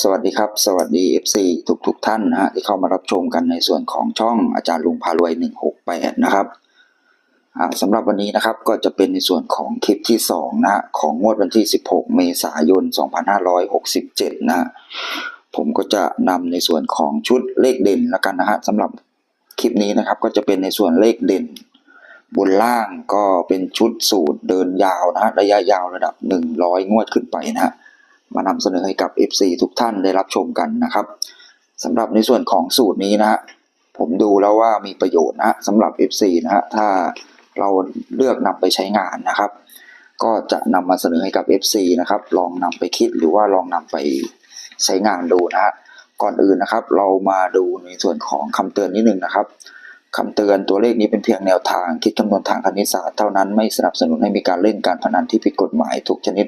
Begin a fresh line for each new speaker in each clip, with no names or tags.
สวัสดีครับ สวัสดี FC ทุกทุกๆท่านนะฮะที่เข้ามารับชมกันในส่วนของช่องอาจารย์ลุงพารวย 168 นะครับสำหรับวันนี้นะครับก็จะเป็นในส่วนของคลิปที่2นะฮะของงวดวันที่ 16 เมษายน 2567 นะฮะผมก็จะนำในส่วนของชุดเลขเด่นแล้วกันนะฮะสำหรับคลิปนี้นะครับก็จะเป็นในส่วนเลขเด่น บนล่างก็เป็นชุดสูตรเดินยาวนะฮะระยะยาวระดับ 100 งวดขึ้นไปนะฮะ มานำเสนอให้กับ FC ทุกท่านได้รับชมกันนะครับสำหรับในส่วนของสูตรนี้นะฮะผมดูแล้วว่ามีประโยชน์นะสำหรับ FC นะฮะถ้าเราเลือกนำไปใช้งานนะครับ ก็จะนำมาเสนอให้กับ FC นะครับ ลองนำไปคิดหรือว่าลองนำไปใช้งานดูนะฮะก่อนอื่นนะครับ เรามาดูในส่วนของคำเตือนนิดนึงนะครับคำเตือนตัวเลขนี้เป็นเพียงแนวทางคิดคำนวณทางคณิตศาสตร์เท่านั้นไม่สนับสนุนให้มีการเล่นการพนันที่ผิดกฎหมายทุกชนิด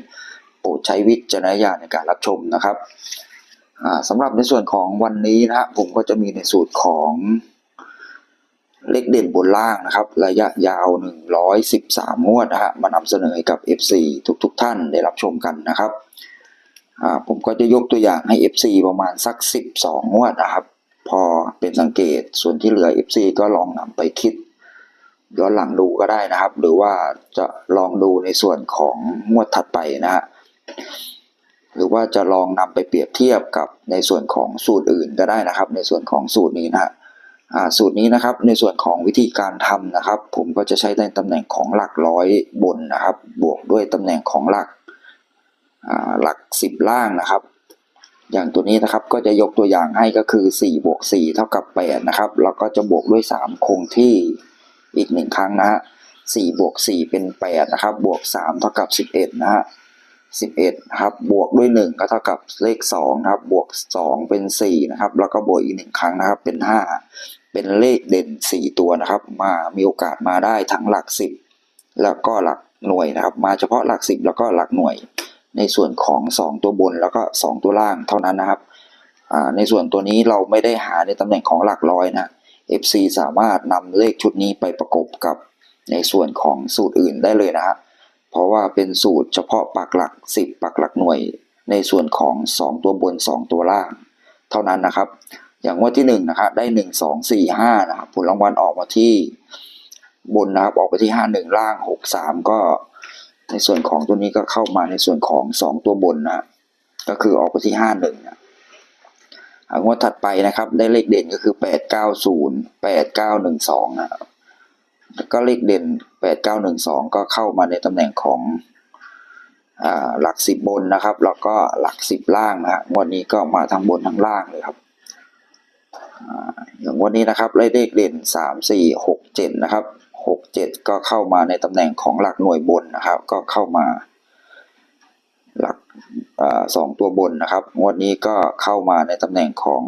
ปรดใช้วิจารณญาณในการรับชมนะครับสำหรับในส่วนของวันนี้นะฮะผมก็จะมีในสูตรของเลขเด่นบนล่างนะครับ ระยะยาว 113งวดนะฮะมานำเสนอให้กับ FC ทุกๆทท่านได้รับชมกันนะครับผมก็จะยกตัวอย่างให้ FC ประมาณสัก 12งวดนะครับ พอเป็นสังเกตส่วนที่เหลือ FC ก็ลองนำไปคิดย้อนหลังดูก็ได้นะครับ หรือว่าจะลองดูในส่วนของงวดถัดไปนะฮะ หรือว่าจะลองนำไปเปรียบเทียบกับในส่วนของสูตรอื่นก็ได้นะครับ ในส่วนของสูตรนี้นะฮะสูตรนี้นะครับในส่วนของวิธีการทำนะครับ ผมก็จะใช้ในตำแหน่งของหลักร้อยบนนะครับ บวกด้วยตำแหน่งของหลักหลักสิบล่างนะครับ อย่างตัวนี้นะครับก็จะยกตัวอย่างให้ก็คือ4บวก4เท่ากับ8นะครับแล้วก็จะบวกด้วย 3 คงที่อีกหนึ่งครั้งนะฮะ4บวก4เป็น8นะครับบวก3เท่ากับ 11นะฮะ 11นะครับบวกด้วย 1 ก็เท่ากับเลข2นะครับบวก 2 เป็น4นะครับแล้วก็บวกอีกหนึ่งครั้งนะครับเป็น 5 เป็นเลขเด่น 4 ตัวนะครับ มามีโอกาสมาได้ทั้งหลัก 10 แล้วก็หลักหน่วยนะครับ มาเฉพาะหลัก 10 แล้วก็หลักหน่วย ในส่วนของ 2 ตัวบนแล้วก็ 2 ตัวล่างเท่านั้นนะครับในส่วนตัวนี้เราไม่ได้หาในตำแหน่งของหลักร้อยนะ FC สามารถนำเลขชุดนี้ไปประกบกับในส่วนของสูตรอื่นได้เลยนะฮะ เพราะว่าเป็นสูตรเฉพาะปักหลัก 10 ปักหลักหน่วย ในส่วนของ 2 ตัวบน 2 ตัวล่าง เท่านั้นนะครับ อย่างว่าที่1นะครับได้ 1 2 4 5นะครับผลรางวัลออกมาที่บนนะครับออกไปที่ 5 1 ล่าง 6 3 ก็ในส่วนของตัวนี้ก็เข้ามาในส่วนของ 2 ตัวบนนะก็คือออกไปที่ 5 1นะอ่างวดถัดไปนะครับได้เลขเด่นก็คือ 890 8912นะครับ แล้วก็เลขเด่น 8912 ก็เข้ามาในตำแหน่งของอหลักสิบบนนะครับ แล้วก็หลักสิบล่างนะฮะงวดนี้ก็มาทั้งบนทั้งล่างเลยครับอย่างวันนี้นะครับเลขเด่น 3 4 6 7 นะครับ 6 7 ก็เข้ามาในตำแหน่งของหลักหน่วยบนนะครับ ก็เข้ามาหลักอสองตัวบนนะครับ งวดนี้ก็เข้ามาในตำแหน่งของ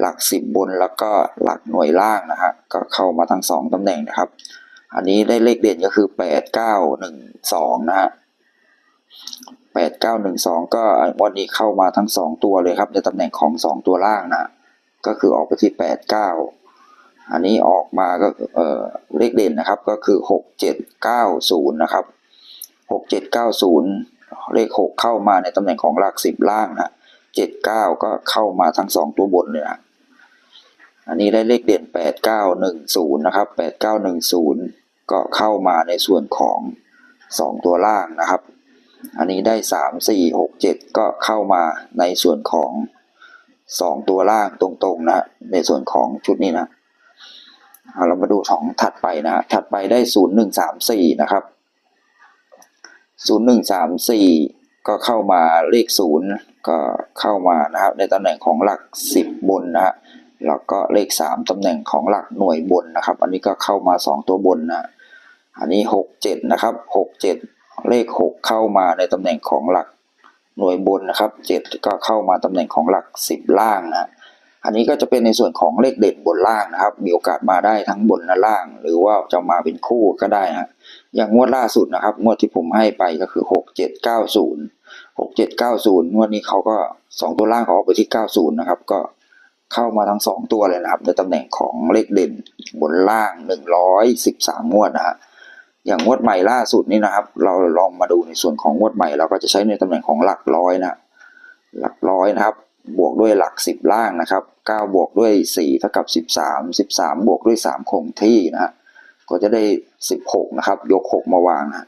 หลักสิบบนแล้วก็หลักหน่วยล่างนะฮะก็เข้ามาทั้งสองตำแหน่งนะครับ อันนี้ได้เลขเด่นก็คือแปดเก้าหนึ่งสองนะฮะแปดเก้าหนึ่งสองก็วันนี้เข้ามาทั้งสองตัวเลยครับ ในตำแหน่งของสองตัวล่างนะก็คือออกไปที่แปดเก้าอันนี้ออกมาก็เออเลขเด่นนะครับก็คือหกเจ็ดเก้าศูนย์นะครับหกเจ็ดเก้าศูนย์เลขหกเข้ามาในตำแหน่งของหลักสิบล่างนะ เจ็ดเก้าก็เข้ามาทั้งสองตัวบนเลยนะอันนี้ได้เลขเด่นแปดเก้าหนึ่งศูนย์นะครับแปดเก้าหนึ่งศูนย์ก็เข้ามาในส่วนของสองตัวล่างนะครับ อันนี้ได้สามสี่หกเจ็ดก็เข้ามาในส่วนของสองตัวล่างตรงๆนะ ในส่วนของชุดนี้นะเอาเรามาดูของถัดไปนะ ถัดไปได้ศูนย์หนึ่งสามสี่นะครับศูนย์หนึ่งสามสี่ ก็เข้ามาเลขศูนย์ก็เข้ามานะครับในตำแหน่งของหลักสิบบนนะฮะแล้วก็เลขสามตำแหน่งของหลักหน่วยบนนะครับ อันนี้ก็เข้ามาสองตัวบนนะอันนี้หกเจ็ดนะครับหกเจ็ดเลขหกเข้ามาในตำแหน่งของหลักหน่วยบนนะครับเจ็ดก็เข้ามาตำแหน่งของหลักสิบล่างนะอันนี้ก็จะเป็นในส่วนของเลขเด่นบนล่างนะครับ มีโอกาสมาได้ทั้งบนและล่าง หรือว่าจะมาเป็นคู่ก็ได้นะอย่างงวดล่าสุดนะครับ งวดที่ผมให้ไปก็คือห กเจ็ดเก้าศูนย์หกเจ็ดเก้าศูนย์งวดนี้เขาก็สองตัวล่างเขาออกไปที่เก้าศูนย์นะครับ ก็เข้ามาทั้งสองตัวเลยนะครับในตำแหน่งของเลขเด่นบนล่างหนึ่งร้อยสิบสามงวดนะฮะอย่างงวดใหม่ล่าสุดนี่นะครับ เราลองมาดูในส่วนของงวดใหม่ เราก็จะใช้ในตำแหน่งของหลักร้อยนะหลักร้อยนะครับ บวกด้วยหลักสิบล่างนะครับเก้าบวกด้วยสี่เท่ากับสิบสามสิบสามบวกด้วยสามคงที่นะฮะก็จะได้สิบหกนะครับ ยกหกมาวางนะ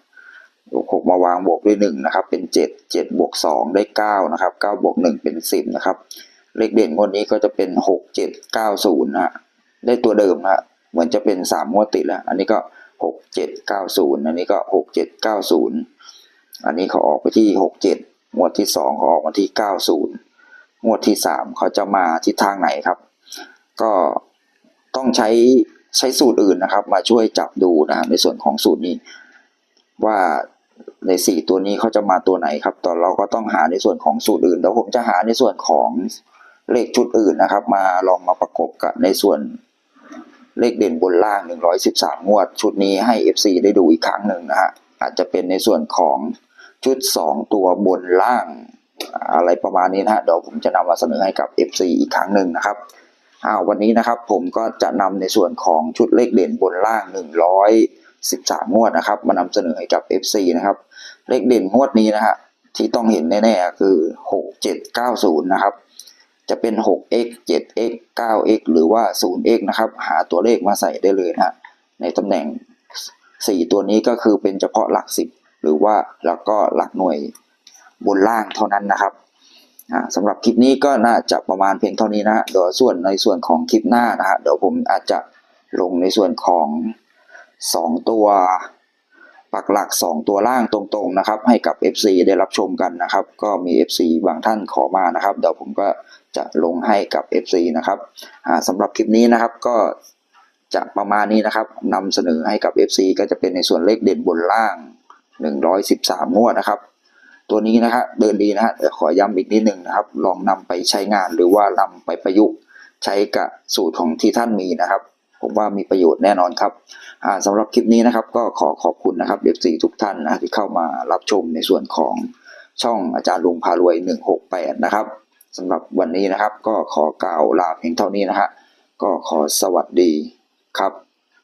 หกมาวางบวกด้วยหนึ่งนะครับ เป็นเจ็ดเจ็ดบวกสองได้เก้านะครับเก้าบวกหนึ่งเป็นสิบนะครับ เลขเด่นงวดนี้ก็จะเป็นหกเจ็ดเก้าศูนย์นะฮะได้ตัวเดิมนะฮะเหมือนจะเป็นสามงวดติดแล้ว อันนี้ก็หกเจ็ดเก้าศูนย์อันนี้ก็หกเจ็ดเก้าศูนย์อันนี้เขาออกไปที่หกเจ็ดงวดที่สองเขาออกมาที่เก้าศูนย์งวดที่สามเขาจะมาทิศทางไหนครับ ก็ต้องใช้ใช้สูตรอื่นนะครับ มาช่วยจับดูนะฮะในส่วนของสูตรนี้ว่า ในสี่ตัวนี้เขาจะมาตัวไหนครับตอนเราก็ต้องหาในส่วนของสูตรอื่น แล้วผมจะหาในส่วนของเลขชุดอื่นนะครับ มาลองมาประกบกับในส่วนเลขเด่นบนล่าง 113 งวด ชุดนี้ให้ FC ได้ดูอีกครั้งหนึ่งนะฮะอาจจะเป็นในส่วนของชุด 2 ตัวบนล่าง อะไรประมาณนี้นะฮะเดี๋ยวผมจะนำมาเสนอให้กับ FC อีกครั้งหนึ่งนะครับอ้าววันนี้นะครับผมก็จะนำในส่วนของชุดเลขเด่นบนล่าง 13 งวดนะครับมานำเสนอให้กับ FC นะครับ เลขเด่นงวดนี้นะฮะที่ต้องเห็นแน่ๆคือ 6790 นะครับ จะเป็น 6x 7x 9x หรือว่า 0x นะครับ หาตัวเลขมาใส่ได้เลยนะฮะในตำแหน่ง 4 ตัวนี้ก็คือเป็นเฉพาะหลัก 10 หรือว่าแล้วก็หลักหน่วยบนล่างเท่านั้นนะครับสำหรับคลิปนี้ก็น่าจะประมาณเพียงเท่านี้นะฮะเดี๋ยวส่วนในส่วนของคลิปหน้านะฮะเดี๋ยวผมอาจจะลงในส่วนของ 2 ตัวปักหลัก 2 ตัวล่างตรงๆนะครับ ให้กับ FC ได้รับชมกันนะครับ ก็มี FC บางท่านขอมานะครับ เดี๋ยวผมก็จะลงให้กับ FC นะครับสำหรับคลิปนี้นะครับก็จะประมาณนี้นะครับนำเสนอให้กับ FC ก็จะเป็นในส่วนเลขเด่นบนล่าง 113งวดนะครับ ตัวนี้นะฮะเดินดีนะฮะขอย้ำอีกนิดหนึ่งนะครับ ลองนำไปใช้งานหรือว่านำไปประยุกต์ใช้กับสูตรของที่ท่านมีนะครับ ผมว่ามีประโยชน์แน่นอนครับอ่าสำหรับคลิปนี้นะครับก็ขอขอบคุณนะครับ FC ทุกท่านนะที่เข้ามารับชมในส่วนของช่องอาจารย์ลุงพารวย 168 นะครับสำหรับวันนี้นะครับก็ขอกล่าวลาเพียงเท่านี้นะฮะก็ขอสวัสดีครับ